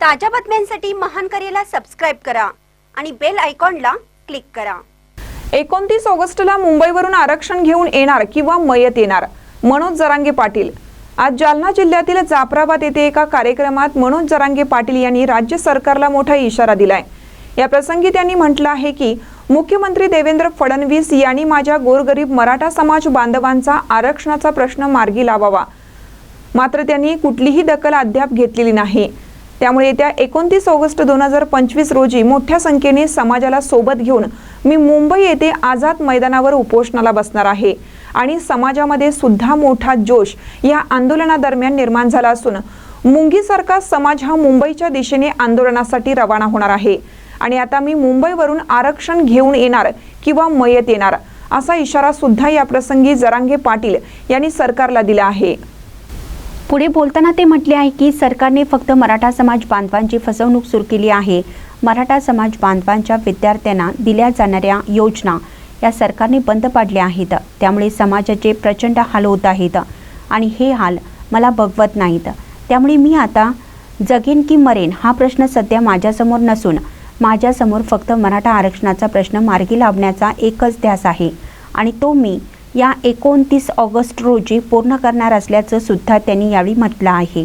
ताज्या बातम्यांसाठी महान करेला सबस्क्राईब करा आणि बेल आयकॉनला क्लिक करा. एकोणतीस ऑगस्टला मुंबईवरून आरक्षण घेऊन येणार किंवा मयत येणार मनोज जरांगे पाटील. आज जालना जिल्ह्यातील जाफराबाद येथे एका कार्यक्रमात मनोज जरांगे पाटील यांनी राज्य सरकारला मोठा इशारा दिलाय. या प्रसंगी त्यांनी म्हटलं आहे की मुख्यमंत्री देवेंद्र फडणवीस यांनी माझ्या गोरगरीब मराठा समाज बांधवांचा आरक्षणाचा प्रश्न मार्गी लावावा. मात्र त्यांनी कुठलीही दखल अद्याप घेतलेली नाही. त्यामुळे येत्या एकोणतीस ऑगस्ट दोन हजार पंचवीस रोजी मोठ्या संख्येने समाजाला सोबत घेऊन मी मुंबई येथे आझाद मैदानावर उपोषणाला बसणार आहे. आणि समाजामध्ये सुद्धा मोठा जोश या आंदोलनादरम्यान निर्माण झाला असून मुंगीसारखा समाज हा मुंबईच्या दिशेने आंदोलनासाठी रवाना होणार आहे. आणि आता मी मुंबईवरून आरक्षण घेऊन येणार किंवा मयत येणार असा इशारा सुद्धा या प्रसंगी जरांगे पाटील यांनी सरकारला दिला आहे. पुढे बोलताना ते म्हटले आहे की सरकारने फक्त मराठा समाज बांधवांची फसवणूक सुरू केली आहे. मराठा समाज बांधवांच्या विद्यार्थ्यांना दिल्या जाणाऱ्या योजना या सरकारने बंद पाडल्या आहेत. त्यामुळे समाजाचे प्रचंड हाल होत आहेत. आणि हे हाल मला बघवत नाहीत. त्यामुळे मी आता जगेन की मरेन हा प्रश्न सध्या माझ्यासमोर नसून माझ्यासमोर फक्त मराठा आरक्षणाचा प्रश्न मार्गी लावण्याचा एकच ध्यास आहे. आणि तो मी या एकोणतीस ऑगस्ट रोजी पूर्ण करणार असल्याचं सुद्धा त्यांनी यावेळी म्हटलं आहे.